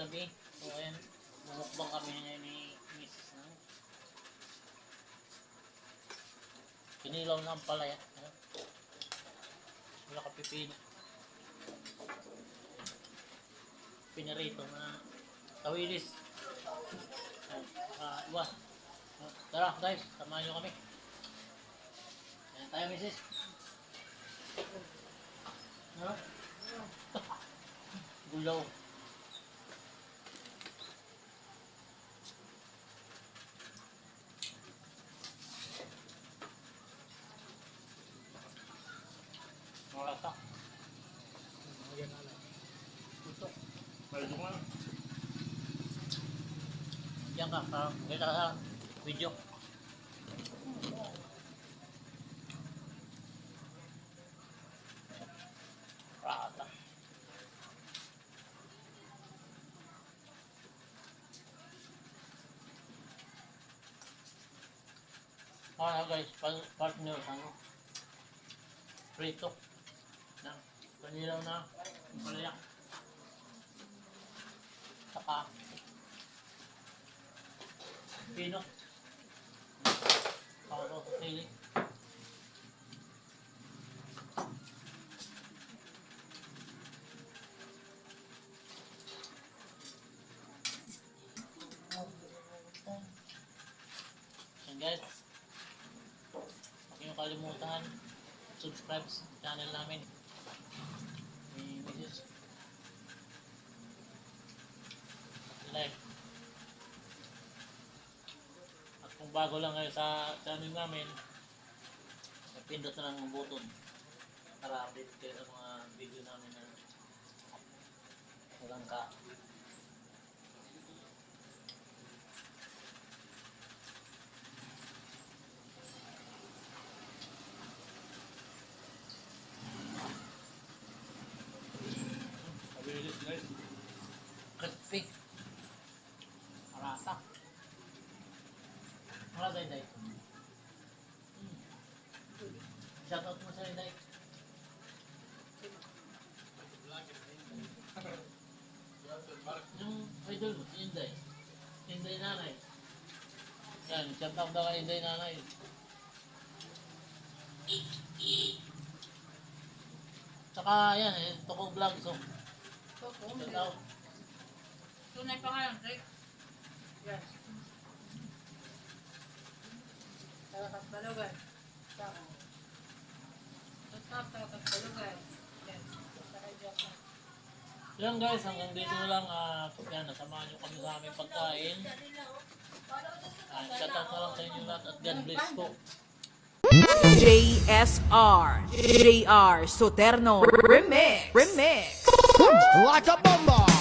gabi. So, ayan. Bumukbang kami ngayon ni Mrs. Nang. Kinilaw na ang palaya. Wala ka pipino. Pinarito na tawilis. Ayan. Ah, Tara guys, samahan nyo kami. Ayan tayo Mrs. Ano? Gulaw. Malasa mo lang. Diyan ka, parang kita sa video. Rata. Ah, guys, pa- partner ano? Prito. Na, panilaw na palaya. Saka pino. Paulo. And guys, huwag niyong kalimutan subscribe sa channel namin ni Mrs. Like at kung bago lang kayo sa channel namin. Pindot na lang ang button para update kayo sa mga video namin na walang ka. Mabilis guys. Crispy marasa marasa yung day shoutout mo sa day yung idol mo si Inday. Inday nanay. Yan shoutout daw kay Inday nanay. Tsaka yan eh, Toko Vlog so. Shoutout. Tunay pa nga lang, Rick. Yan. Tarakat balugay. Saka. Tatap, tarakat balugay. Yan. Guys, hanggang dito na lang. Uh, yan, nasamahan nyo kami sa aming pagkain. Uh, shoutout na lang sa inyo lahat at God bless po. JSR. JR Soterno Remix. Remix. like a bomber.